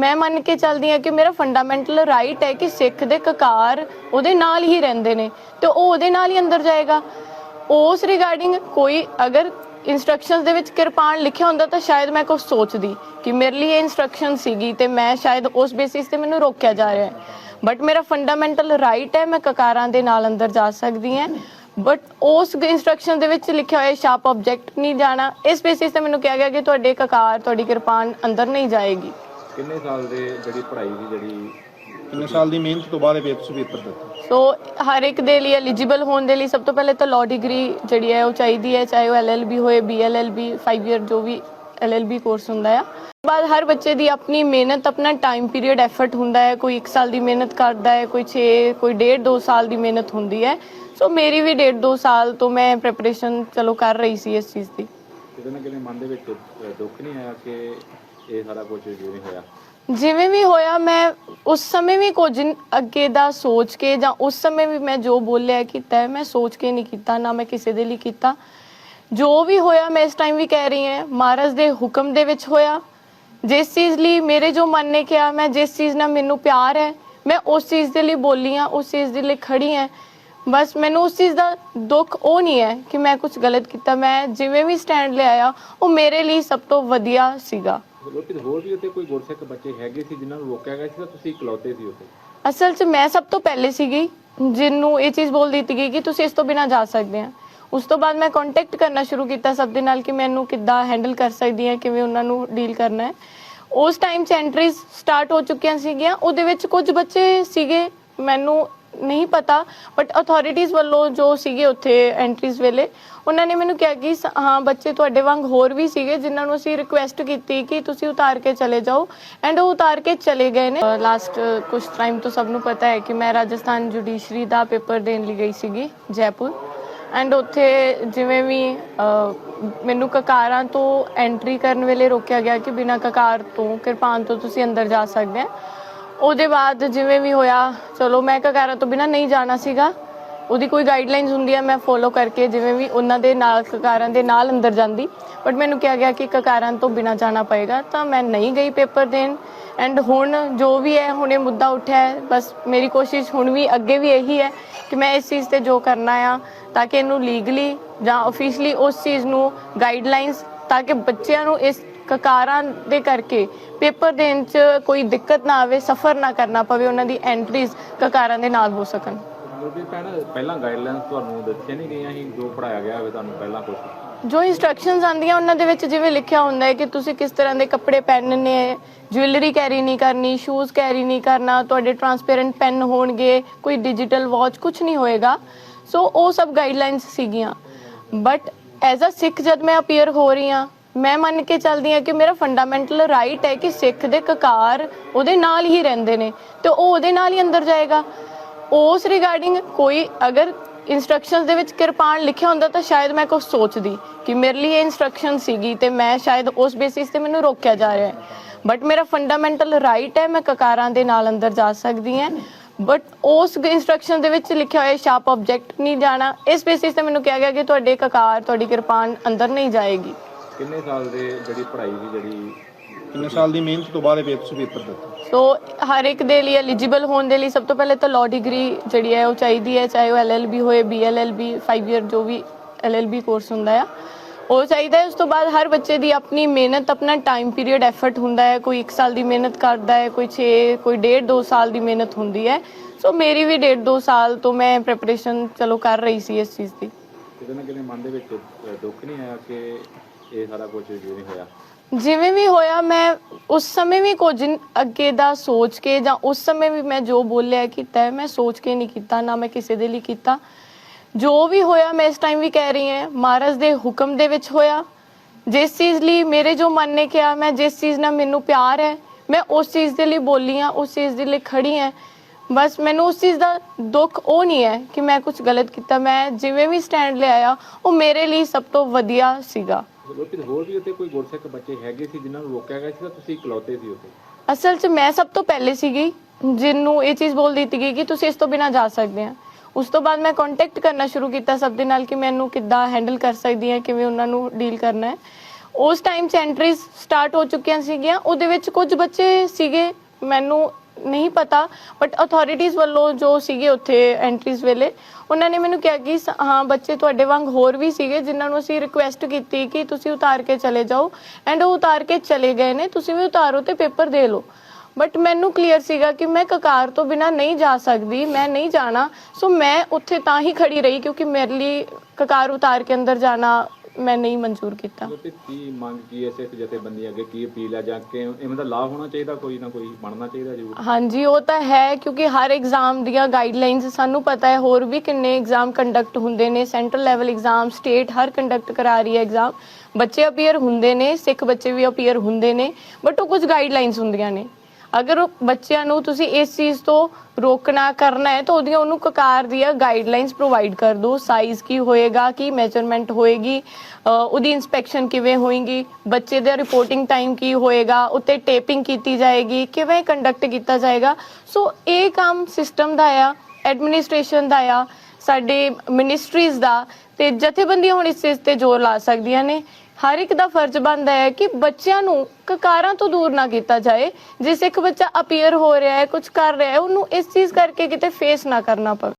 ਮੈਂ ਮੰਨ ਕੇ ਚੱਲਦੀ ਹਾਂ ਕਿ ਮੇਰਾ ਫੰਡਾਮੈਂਟਲ ਰਾਈਟ ਹੈ ਕਿ ਸਿੱਖ ਦੇ ਕਕਾਰ ਉਹਦੇ ਨਾਲ ਹੀ ਰਹਿੰਦੇ ਨੇ ਤੇ ਉਹ ਉਹਦੇ ਨਾਲ ਹੀ ਅੰਦਰ ਜਾਏਗਾ। ਉਸ ਰਿਗਾਰਡਿੰਗ ਕੋਈ ਅਗਰ ਇਨਸਟਰਕਸ਼ਨਸ ਦੇ ਵਿੱਚ ਕਿਰਪਾਨ ਲਿਖਿਆ ਹੁੰਦਾ ਤਾਂ ਸ਼ਾਇਦ ਮੈਂ ਕੁਝ ਸੋਚਦੀ ਕਿ ਮੇਰੇ ਲਈ ਇਹ ਇਨਸਟਰਕਸ਼ਨ ਸੀਗੀ ਤੇ ਮੈਂ ਸ਼ਾਇਦ ਉਸ ਬੇਸਿਸ ਤੇ ਮੈਨੂੰ ਰੋਕਿਆ ਜਾ ਰਿਹਾ ਹੈ। ਬਟ ਮੇਰਾ ਫੰਡਾਮੈਂਟਲ ਰਾਈਟ ਹੈ, ਮੈਂ ਕਕਾਰਾਂ ਦੇ ਨਾਲ ਅੰਦਰ ਜਾ ਸਕਦੀ ਹਾਂ। ਬਟ ਉਸ ਇਨਸਟਰਕਸ਼ਨ ਦੇ ਵਿੱਚ ਲਿਖਿਆ ਹੋਇਆ ਸ਼ਾਰਪ ਆਬਜੈਕਟ ਨਹੀਂ ਜਾਣਾ। ਇਸ ਬੇਸਿਸ ਤੇ ਮੈਨੂੰ ਕਿਹਾ ਗਿਆ ਕਿ ਤੁਹਾਡੇ ਕਕਾਰ, ਤੁਹਾਡੀ ਕਿਰਪਾਨ ਅੰਦਰ ਨਹੀਂ ਜਾਏਗੀ। ਕਿੰਨੇ ਸਾਲ ਦੇ ਜਿਹੜੀ ਪੜ੍ਹਾਈ ਦੀ ਜਿਹੜੀ ਕਿੰਨੇ ਸਾਲ ਦੀ ਮਿਹਨਤ ਤੋਂ ਬਾਅਦ ਇਹ ਪੇਪਰ ਪੇਪਰ ਦਿੱਤਾ? ਸੋ ਹਰ ਇੱਕ ਦੇ ਲਈ ਐਲੀਜੀਬਲ ਹੋਣ ਦੇ ਲਈ ਸਭ ਤੋਂ ਪਹਿਲੇ ਤਾਂ ਲਾਅ ਡਿਗਰੀ ਜਿਹੜੀ ਹੈ ਉਹ ਚਾਹੀਦੀ ਹੈ ਚਾਹੇ ਉਹ ਐਲਐਲਬੀ ਹੋਏ ਬੀਐਲਐਲਬੀ 5 ਇਅਰ ਜੋ ਵੀ ਐਲਐਲਬੀ ਕੋਰਸ ਹੁੰਦਾ ਆ। ਬਾਅਦ ਹਰ ਬੱਚੇ ਦੀ ਆਪਣੀ ਮਿਹਨਤ ਆਪਣਾ ਟਾਈਮ ਪੀਰੀਅਡ ਐਫਰਟ ਹੁੰਦਾ ਹੈ। ਕੋਈ 1 ਸਾਲ ਦੀ ਮਿਹਨਤ ਕਰਦਾ ਹੈ ਕੋਈ 6 ਕੋਈ 1.5 2 ਸਾਲ ਦੀ ਮਿਹਨਤ ਹੁੰਦੀ ਹੈ। ਸੋ ਮੇਰੀ ਵੀ 1.5 2 ਸਾਲ ਤੋਂ ਮੈਂ ਪ੍ਰੈਪਰੇਸ਼ਨ ਚਲੋ ਕਰ ਰਹੀ ਸੀ ਇਸ ਚੀਜ਼ ਦੀ। ਕਿਤੇ ਨਾ ਕਿਤੇ ਮਨ ਦੇ ਵਿੱਚ ਦੁੱਖ ਨਹੀਂ ਆਇਆ ਕਿ ਇਹ ਸਾਰਾ ਕੁਝ ਜਿਵੇਂ ਹੋਇਆ। ਜਿਵੇਂ ਵੀ ਹੋਇਆ, ਮੈਂ ਉਸ ਸਮੇਂ ਵੀ ਕੁਝ ਅੱਗੇ ਦਾ ਸੋਚ ਕੇ ਜਾਂ ਉਸ ਸਮੇਂ ਵੀ ਮੈਂ ਜੋ ਬੋਲਿਆ ਕੀਤਾ ਹੈ, ਮੈਂ ਸੋਚ ਕੇ ਨਹੀਂ ਕੀਤਾ, ਨਾ ਮੈਂ ਕਿਸੇ ਦੇ ਲਈ ਕੀਤਾ। ਜੋ ਵੀ ਹੋਇਆ, ਮੈਂ ਇਸ ਟਾਈਮ ਵੀ ਕਹਿ ਰਹੀ ਹਾਂ, ਮਹਾਰਾਜ ਦੇ ਹੁਕਮ ਦੇ ਵਿੱਚ ਹੋਇਆ। ਜਿਸ ਚੀਜ਼ ਲਈ ਮੇਰੇ ਜੋ ਮਨ ਨੇ ਕਿਹਾ, ਮੈਂ ਜਿਸ ਚੀਜ਼ ਨਾਲ ਮੈਨੂੰ ਪਿਆਰ ਹੈ, ਮੈਂ ਉਸ ਚੀਜ਼ ਦੇ ਲਈ ਬੋਲੀ ਹਾਂ, ਉਸ ਚੀਜ਼ ਦੇ ਲਈ ਖੜੀ ਹਾਂ। ਬਸ ਮੈਨੂੰ ਉਸ ਚੀਜ਼ ਦਾ ਦੁੱਖ ਉਹ ਨਹੀਂ ਹੈ ਕਿ ਮੈਂ ਕੁਝ ਗਲਤ ਕੀਤਾ। ਮੈਂ ਜਿਵੇਂ ਵੀ ਸਟੈਂਡ ਲਿਆਇਆ ਉਹ ਮੇਰੇ ਲਈ ਸਭ ਤੋਂ ਵਧੀਆ ਸੀਗਾ। ਲੋਕੀ ਹੋਰ ਵੀ ਉੱਥੇ ਕੋਈ ਗੁਰਸਿੱਖ ਬੱਚੇ ਹੈਗੇ ਸੀ ਜਿਨ੍ਹਾਂ ਨੂੰ ਰੋਕਿਆ ਗਿਆ ਸੀ, ਤਾਂ ਤੁਸੀਂ ਇਕਲੌਤੇ ਸੀ ਉੱਥੇ? ਅਸਲ 'ਚ ਮੈਂ ਸਭ ਤੋਂ ਪਹਿਲੇ ਸੀਗੀ ਜਿਹਨੂੰ ਇਹ ਚੀਜ਼ ਬੋਲ ਦਿੱਤੀ ਗਈ ਕਿ ਤੁਸੀਂ ਇਸ ਤੋਂ ਬਿਨਾ ਜਾ ਸਕਦੇ ਆ। ਉਸ ਤੋਂ ਬਾਅਦ ਮੈਂ ਕੰਟੈਕਟ ਕਰਨਾ ਸ਼ੁਰੂ ਕੀਤਾ ਸਭ ਦੇ ਨਾਲ ਕਿ ਮੈਨੂੰ ਕਿੱਦਾਂ ਹੈਂਡਲ ਕਰ ਸਕਦੀ ਹਾਂ ਕਿਵੇਂ ਉਹਨਾਂ ਨੂੰ ਡੀਲ ਕਰਨਾ ਹੈ। ਉਸ ਟਾਈਮ 'ਚ ਐਂਟਰੀਜ਼ ਸਟਾਰਟ ਹੋ ਚੁੱਕੀਆਂ ਸੀਗੀਆਂ, ਉਹਦੇ ਵਿੱਚ ਕੁਝ ਬੱਚੇ ਸੀਗੇ, ਮੈਨੂੰ ਨਹੀਂ ਪਤਾ ਬਟ ਅਥਾਰਟੀਜ਼ ਵੱਲੋਂ ਜੋ ਸੀਗੇ ਉੱਥੇ ਐਂਟਰੀਜ਼ ਵੇਲੇ ਉਹਨਾਂ ਨੇ ਮੈਨੂੰ ਕਿਹਾ ਕਿ ਸ- ਹਾਂ ਬੱਚੇ ਤੁਹਾਡੇ ਵਾਂਗ ਹੋਰ ਵੀ ਸੀਗੇ ਜਿਨ੍ਹਾਂ ਨੂੰ ਅਸੀਂ ਰਿਕੁਐਸਟ ਕੀਤੀ ਕਿ ਤੁਸੀਂ ਉਤਾਰ ਕੇ ਚਲੇ ਜਾਓ ਐਂਡ ਉਹ ਉਤਾਰ ਕੇ ਚਲੇ ਗਏ ਨੇ। ਲਾਸਟ ਕੁਝ ਟਾਈਮ ਤੋਂ ਸਭ ਨੂੰ ਪਤਾ ਹੈ ਕਿ ਮੈਂ ਰਾਜਸਥਾਨ ਜੁਡੀਸ਼ਰੀ ਦਾ ਪੇਪਰ ਦੇਣ ਲਈ ਗਈ ਸੀਗੀ ਜੈਪੁਰ ਐਂਡ ਉੱਥੇ ਜਿਵੇਂ ਵੀ ਅਹ, ਮੈਨੂੰ ਕਕਾਰਾਂ ਤੋਂ ਐਂਟਰੀ ਕਰਨ ਵੇਲੇ ਰੋਕਿਆ ਗਿਆ ਕਿ ਬਿਨਾਂ ਕਕਾਰ ਤੋਂ ਕਿਰਪਾਨ ਤੋਂ ਤੁਸੀਂ ਅੰਦਰ ਜਾ ਸਕਦੇ ਆ। ਉਹਦੇ ਬਾਅਦ ਜਿਵੇਂ ਵੀ ਹੋਇਆ, ਚਲੋ ਮੈਂ ਕਕਾਰਾਂ ਤੋਂ ਬਿਨਾਂ ਨਹੀਂ ਜਾਣਾ ਸੀਗਾ। ਉਹਦੀ ਕੋਈ ਗਾਈਡਲਾਈਨਸ ਹੁੰਦੀ ਆ, ਮੈਂ ਫੋਲੋ ਕਰਕੇ ਜਿਵੇਂ ਵੀ ਉਹਨਾਂ ਦੇ ਨਾਲ, ਕਕਾਰਾਂ ਦੇ ਨਾਲ ਅੰਦਰ ਜਾਂਦੀ। ਬਟ ਮੈਨੂੰ ਕਿਹਾ ਗਿਆ ਕਿ ਕਕਾਰਾਂ ਤੋਂ ਬਿਨਾਂ ਜਾਣਾ ਪਏਗਾ, ਤਾਂ ਮੈਂ ਨਹੀਂ ਗਈ ਪੇਪਰ ਦੇਣ। ਐਂਡ ਹੁਣ ਜੋ ਵੀ ਹੈ, ਹੁਣੇ ਮੁੱਦਾ ਉੱਠਿਆ ਹੈ। ਬਸ ਮੇਰੀ ਕੋਸ਼ਿਸ਼ ਹੁਣ ਵੀ ਅੱਗੇ ਵੀ ਇਹੀ ਹੈ ਕਿ ਮੈਂ ਇਸ ਚੀਜ਼ ਤੇ ਜੋ ਕਰਨਾ ਆ, ਤਾਂ ਕਿ ਇਹਨੂੰ ਲੀਗਲੀ ਜਾਂ ਆਫੀਸ਼ੀਅਲੀ ਉਸ ਚੀਜ਼ ਨੂੰ ਗਾਈਡਲਾਈਨਸ ਤਾਂ ਕਿ ਬੱਚਿਆਂ ਨੂੰ ਇਸ ਕਕਾਰਾਂ ਦੇ ਕਰਕੇ ਪੇਪਰ ਦੇਣ 'ਚ ਕੋਈ ਦਿੱਕਤ ਨਾ ਆਵੇ ਸਫਰ ਨਾ ਕਰਨਾ ਪਵੇ ਉਹਨਾਂ ਦੀ ਐਂਟਰੀਜ਼ ਕਕਾਰਾਂ ਦੇ ਨਾਲ ਹੋ ਸਕਣ। ਲੋਕੀ ਭੈਣ ਪਹਿਲਾਂ ਗਾਈਡਲਾਈਨਸ ਤੁਹਾਨੂੰ ਦੱਸੀਆਂ ਨਹੀਂ ਗਈਆਂ ਸੀ ਜੋ ਪੜਾਇਆ ਗਿਆ ਹੋਵੇ ਤੁਹਾਨੂੰ ਪਹਿਲਾਂ ਕੁਝ ਜੋ ਇਨਸਟਰਕਸ਼ਨਸ ਆਉਂਦੀਆਂ ਉਹਨਾਂ ਦੇ ਵਿੱਚ ਜਿਵੇਂ ਲਿਖਿਆ ਹੁੰਦਾ ਹੈ ਕਿ ਤੁਸੀਂ ਕਿਸ ਤਰ੍ਹਾਂ ਦੇ ਕੱਪੜੇ ਪਹਿਨਣੇ ਜੁਐਲਰੀ ਕੈਰੀ ਨਹੀਂ ਕਰਨੀ ਸ਼ੂਜ਼ ਕੈਰੀ ਨਹੀਂ ਕਰਨਾ ਤੁਹਾਡੇ ਟਰਾਂਸਪੇਰੈਂਟ ਪੈਨ ਹੋਣਗੇ ਕੋਈ ਡਿਜੀਟਲ ਵਾਚ ਕੁਝ ਨਹੀਂ ਹੋਏਗਾ। ਸੋ ਉਹ ਸਭ ਗਾਈਡਲਾਈਨਸ ਸੀਗੀਆਂ। ਬਟ ਐਜ਼ ਅ ਸਿੱਖ ਜਦ ਮੈਂ ਅਪੀਅਰ ਹੋ ਰਹੀ ਹਾਂ ਮੈਂ ਮੰਨ ਕੇ ਚੱਲਦੀ ਹਾਂ ਕਿ ਮੇਰਾ ਫੰਡਾਮੈਂਟਲ ਰਾਈਟ ਹੈ ਕਿ ਸਿੱਖ ਦੇ ਕਕਾਰ ਉਹਦੇ ਨਾਲ ਹੀ ਰਹਿੰਦੇ ਨੇ ਤੇ ਉਹ ਉਹਦੇ ਨਾਲ ਹੀ ਅੰਦਰ ਜਾਏਗਾ। ਉਸ ਰਿਗਾਰਡਿੰਗ ਕੋਈ ਅਗਰ ਇਨਸਟਰਕਸ਼ਨਸ ਦੇ ਵਿੱਚ ਕਿਰਪਾਨ ਲਿਖਿਆ ਹੁੰਦਾ ਤਾਂ ਸ਼ਾਇਦ ਮੈਂ ਕੁਝ ਸੋਚਦੀ ਕਿ ਮੇਰੇ ਲਈ ਇਹ ਇਨਸਟਰਕਸ਼ਨ ਸੀਗੀ ਤੇ ਮੈਂ ਸ਼ਾਇਦ ਉਸ ਬੇਸਿਸ ਤੇ ਮੈਨੂੰ ਰੋਕਿਆ ਜਾ ਰਿਹਾ ਹੈ। ਬਟ ਮੇਰਾ ਫੰਡਾਮੈਂਟਲ ਰਾਈਟ ਹੈ, ਮੈਂ ਕਕਾਰਾਂ ਦੇ ਨਾਲ ਅੰਦਰ ਜਾ ਸਕਦੀ ਹਾਂ। ਬਟ ਉਸ ਇਨਸਟਰਕਸ਼ਨ ਦੇ ਵਿੱਚ ਲਿਖਿਆ ਹੋਇਆ ਸ਼ਾਰਪ ਆਬਜੈਕਟ ਨਹੀਂ ਜਾਣਾ। ਇਸ ਬੇਸਿਸ ਤੇ ਮੈਨੂੰ ਕਿਹਾ ਗਿਆ ਕਿ ਤੁਹਾਡੇ ਕਕਾਰ, ਤੁਹਾਡੀ ਕਿਰਪਾਨ ਅੰਦਰ ਨਹੀਂ ਜਾਏਗੀ। ਕਿੰਨੇ ਸਾਲ ਦੇ ਜਿਹੜੀ ਪੜ੍ਹਾਈ ਦੀ ਜਿਹੜੀ ਕਿੰਨੇ ਸਾਲ ਦੀ ਮਿਹਨਤ ਤੋਂ ਬਾਅਦ ਇਹ ਪੇਪਰ ਪੇਪਰ ਦਿੱਤਾ? ਸੋ ਹਰ ਇੱਕ ਦੇ ਲਈ ਐਲੀਜੀਬਲ ਹੋਣ ਦੇ ਲਈ ਸਭ ਤੋਂ ਪਹਿਲੇ ਤਾਂ ਲਾਅ ਡਿਗਰੀ ਜਿਹੜੀ ਹੈ ਉਹ ਚਾਹੀਦੀ ਹੈ ਚਾਹੇ ਉਹ ਐਲਐਲਬੀ ਹੋਏ ਬੀਐਲਐਲਬੀ 5 ਇਅਰ ਜੋ ਵੀ ਐਲਐਲਬੀ ਕੋਰਸ ਹੁੰਦਾ ਆ। ਉਹ ਚਾਹੀਦਾ ਹੈ ਉਸ ਤੋਂ ਬਾਅਦ ਹਰ ਬੱਚੇ ਦੀ ਆਪਣੀ ਮਿਹਨਤ ਆਪਣਾ ਟਾਈਮ ਪੀਰੀਅਡ ਐਫਰਟ ਹੁੰਦਾ ਹੈ। ਕੋਈ 1 ਸਾਲ ਦੀ ਮਿਹਨਤ ਕਰਦਾ ਹੈ ਕੋਈ 6 ਕੋਈ 1.5 2 ਸਾਲ ਦੀ ਮਿਹਨਤ ਹੁੰਦੀ ਹੈ। ਸੋ ਮੇਰੀ ਵੀ 1.5 2 ਸਾਲ ਤੋਂ ਮੈਂ ਪ੍ਰੈਪਰੇਸ਼ਨ ਚਲੋ ਕਰ ਰਹੀ ਸੀ ਇਸ ਚੀਜ਼ ਦੀ। ਕਿਤੇ ਨਾ ਕਿਤੇ ਮਨ ਦੇ ਵਿੱਚ ਅ, ਦੁੱਖ ਨਹੀਂ ਆਇਆ ਕਿ ਇਹ ਸਾਰਾ ਕੁਝ ਜਿਵੇਂ ਹੋਇਆ? ਜਿਵੇਂ ਵੀ ਹੋਇਆ, ਮੈਂ ਉਸ ਸਮੇਂ ਵੀ ਕੁਝ ਅੱਗੇ ਦਾ ਸੋਚ ਕੇ ਜਾਂ ਉਸ ਸਮੇਂ ਵੀ ਮੈਂ ਜੋ ਬੋਲਿਆ ਕੀਤਾ ਹੈ, ਮੈਂ ਸੋਚ ਕੇ ਨਹੀਂ ਕੀਤਾ, ਨਾ ਮੈਂ ਕਿਸੇ ਦੇ ਲਈ ਕੀਤਾ। ਜੋ ਵੀ ਹੋਇਆ, ਮੈਂ ਇਸ ਟਾਈਮ ਵੀ ਕਹਿ ਰਹੀ ਹਾਂ, ਮਹਾਰਾਜ ਦੇ ਹੁਕਮ ਦੇ ਵਿੱਚ ਹੋਇਆ। ਜਿਸ ਚੀਜ਼ ਲਈ ਮੇਰੇ ਜੋ ਮਨ ਨੇ ਕਿਹਾ, ਮੈਂ ਜਿਸ ਚੀਜ਼ ਨਾਲ ਮੈਨੂੰ ਪਿਆਰ ਹੈ, ਮੈਂ ਉਸ ਚੀਜ਼ ਦੇ ਲਈ ਬੋਲੀ ਹਾਂ, ਉਸ ਚੀਜ਼ ਦੇ ਲਈ ਖੜੀ ਹਾਂ। ਬਸ ਮੈਨੂੰ ਉਸ ਚੀਜ਼ ਦਾ ਦੁੱਖ ਉਹ ਨਹੀਂ ਹੈ ਕਿ ਮੈਂ ਕੁਝ ਗਲਤ ਕੀਤਾ। ਮੈਂ ਜਿਵੇਂ ਵੀ ਸਟੈਂਡ ਲਿਆਇਆ, ਉਹ ਮੇਰੇ ਲਈ ਸਭ ਤੋਂ ਵਧੀਆ ਸੀਗਾ। ਲੋਕੀ ਹੋਰ ਵੀ ਉੱਥੇ ਕੋਈ ਗੁਰਸਿੱਖ ਬੱਚੇ ਹੈਗੇ ਸੀ ਜਿਨ੍ਹਾਂ ਨੂੰ ਰੋਕਿਆ ਗਿਆ ਸੀ ਤਾਂ ਤੁਸੀਂ ਇਕਲੌਤੇ ਸੀ ਉੱਥੇ? ਅਸਲ 'ਚ ਮੈਂ ਸਭ ਤੋਂ ਪਹਿਲੇ ਸੀਗੀ ਜਿਹਨੂੰ ਇਹ ਚੀਜ਼ ਬੋਲ ਦਿੱਤੀ ਗਈ ਕਿ ਤੁਸੀਂ ਇਸ ਤੋਂ ਬਿਨਾ ਜਾ ਸਕਦੇ ਆ। ਉਸ ਤੋਂ ਬਾਅਦ ਮੈਂ ਕੰਟੈਕਟ ਕਰਨਾ ਸ਼ੁਰੂ ਕੀਤਾ ਸਭ ਦੇ ਨਾਲ ਕਿ ਮੈਨੂੰ ਕਿੱਦਾਂ ਹੈਂਡਲ ਕਰ ਸਕਦੀ ਆ, ਕਿਵੇਂ ਉਹਨਾਂ ਨੂੰ ਡੀਲ ਕਰਨਾ ਹੈ। ਉਸ ਟਾਈਮ 'ਚ ਐਂਟਰੀਜ਼ ਸਟਾਰਟ ਹੋ ਚੁੱਕੀਆਂ ਸੀਗੀਆਂ, ਉਹਦੇ ਵਿੱਚ ਕੁਝ ਬੱਚੇ ਸੀਗੇ, ਮੈਨੂੰ ਨਹੀਂ ਪਤਾ ਬਟ ਅਥਾਰਟੀਜ਼ ਵੱਲੋਂ ਜੋ ਸੀਗੇ ਉੱਥੇ ਐਂਟਰੀਜ਼ ਵੇਲੇ, ਉਹਨਾਂ ਨੇ ਮੈਨੂੰ ਕਿਹਾ ਕਿ ਸ- ਹਾਂ, ਬੱਚੇ ਤੁਹਾਡੇ ਵਾਂਗ ਹੋਰ ਵੀ ਸੀਗੇ, ਜਿਨ੍ਹਾਂ ਨੂੰ ਅਸੀਂ ਰਿਕੁਐਸਟ ਕੀਤੀ ਕਿ ਤੁਸੀਂ ਉਤਾਰ ਕੇ ਚਲੇ ਜਾਓ ਐਂਡ ਉਹ ਉਤਾਰ ਕੇ ਚਲੇ ਗਏ ਨੇ, ਤੁਸੀਂ ਵੀ ਉਤਾਰੋ ਤੇ ਪੇਪਰ ਦੇ ਲਓ। ਬਟ ਮੈਨੂੰ ਕਲੀਅਰ ਸੀਗਾ ਕਿ ਮੈਂ ਕਕਾਰ ਤੋਂ ਬਿਨਾ ਨਹੀਂ ਜਾ ਸਕਦੀ, ਮੈਂ ਨਹੀਂ ਜਾਣਾ ਸੋ ਮੈਂ ਉੱਥੇ ਤਾਂ ਹੀ ਖੜੀ ਰਹੀ ਕਿਉਂਕਿ ਮੇਰੇ ਲਈ ਕਕਾਰ ਉਤਾਰ ਕੇ ਅੰਦਰ ਜਾਣਾ ਮੈਂ ਨਹੀਂ ਮਨਜ਼ੂਰ ਕੀਤਾ। ਮਤਲਬ ਕਿ ਕੀ ਮੰਗ ਕੀ ਐ ਸਿੱਖ ਜਥੇਬੰਦੀਆਂ ਅੱਗੇ ਕੀ ਅਪੀਲ ਹੈ ਜਾਂ ਕਿ ਇਵੇਂ ਦਾ ਲਾਭ ਹੋਣਾ ਚਾਹੀਦਾ ਕੋਈ ਨਾ ਕੋਈ ਬਣਨਾ ਚਾਹੀਦਾ ਜ਼ਰੂਰ। ਹਾਂਜੀ ਉਹ ਤਾਂ ਹੈ ਕਿਉਂਕਿ ਹਰ ਐਗਜ਼ਾਮ ਦੀਆਂ ਗਾਈਡਲਾਈਨਸ ਸਾਨੂੰ ਪਤਾ ਹੈ ਹੋਰ ਵੀ ਕਿੰਨੇ ਐਗਜ਼ਾਮ ਕੰਡਕਟ ਹੁੰਦੇ ਨੇ। ਸੈਂਟਰਲ ਲੈਵਲ ਐਗਜ਼ਾਮ ਸਟੇਟ ਹਰ ਕੰਡਕਟ ਕਰਾ ਰਹੀ ਹੈ ਐਗਜ਼ਾਮ ਬੱਚੇ ਅਪੀਅਰ ਹੁੰਦੇ ਨੇ ਸਿੱਖ ਬੱਚੇ ਵੀ ਅਪੀਅਰ ਹੁੰਦੇ ਨੇ ਬਟ ਉਹ ਕੁਝ ਗਾਈਡਲਾਈਨਸ ਹੁੰਦੀਆਂ ਨੇ। ਅਗਰ ਉਹ ਬੱਚਿਆਂ ਨੂੰ ਤੁਸੀਂ ਇਸ ਚੀਜ਼ ਤੋਂ ਰੋਕਣਾ ਕਰਨਾ ਹੈ, ਤਾਂ ਉਹਦੀਆਂ ਉਹਨੂੰ ਕਕਾਰ ਦੀਆਂ ਗਾਈਡਲਾਈਨਸ ਪ੍ਰੋਵਾਈਡ ਕਰ ਦਿਓ। ਸਾਈਜ਼ ਕੀ ਹੋਏਗਾ, ਕੀ ਮੈਜ਼ਰਮੈਂਟ ਹੋਏਗੀ ਉਹਦੀ ਇਨਸਪੈਕਸ਼ਨ ਕਿਵੇਂ ਹੋਏਗੀ, ਬੱਚੇ ਦਾ ਰਿਪੋਰਟਿੰਗ ਟਾਈਮ ਕੀ ਹੋਏਗਾ, ਉੱਤੇ ਟੇਪਿੰਗ ਕੀਤੀ ਜਾਏਗੀ, ਕਿਵੇਂ ਕੰਡਕਟ ਕੀਤਾ ਜਾਏਗਾ। ਸੋ ਇਹ ਕੰਮ ਸਿਸਟਮ ਦਾ ਆ ਐਡਮਿਨਿਸਟ੍ਰੇਸ਼ਨ ਦਾ ਆ, ਸਾਡੇ ਮਿਨਿਸਟਰੀਜ਼ ਦਾ, ਤੇ ਜਥੇਬੰਦੀਆਂ ਹੁਣ ਇਸ ਚੀਜ਼ ਤੇ ਜ਼ੋਰ ਲਾ ਸਕਦੀਆਂ ਨੇ। ਹਰ ਇੱਕ ਦਾ ਫਰਜ਼ ਬਣਦਾ ਹੈ ਕਿ ਬੱਚਿਆਂ ਨੂੰ ਕਕਾਰਾਂ ਤੋਂ ਦੂਰ ਨਾ ਕੀਤਾ ਜਾਏ। ਜਿਸ ਇੱਕ ਬੱਚਾ ਅਪੀਅਰ ਹੋ ਰਿਹਾ ਹੈ ਕੁਝ ਕਰ ਰਿਹਾ ਹੈ, ਉਹਨੂੰ ਇਸ ਚੀਜ਼ ਕਰਕੇ ਕਿਤੇ ਫੇਸ ਨਾ ਕਰਨਾ ਪਵੇ।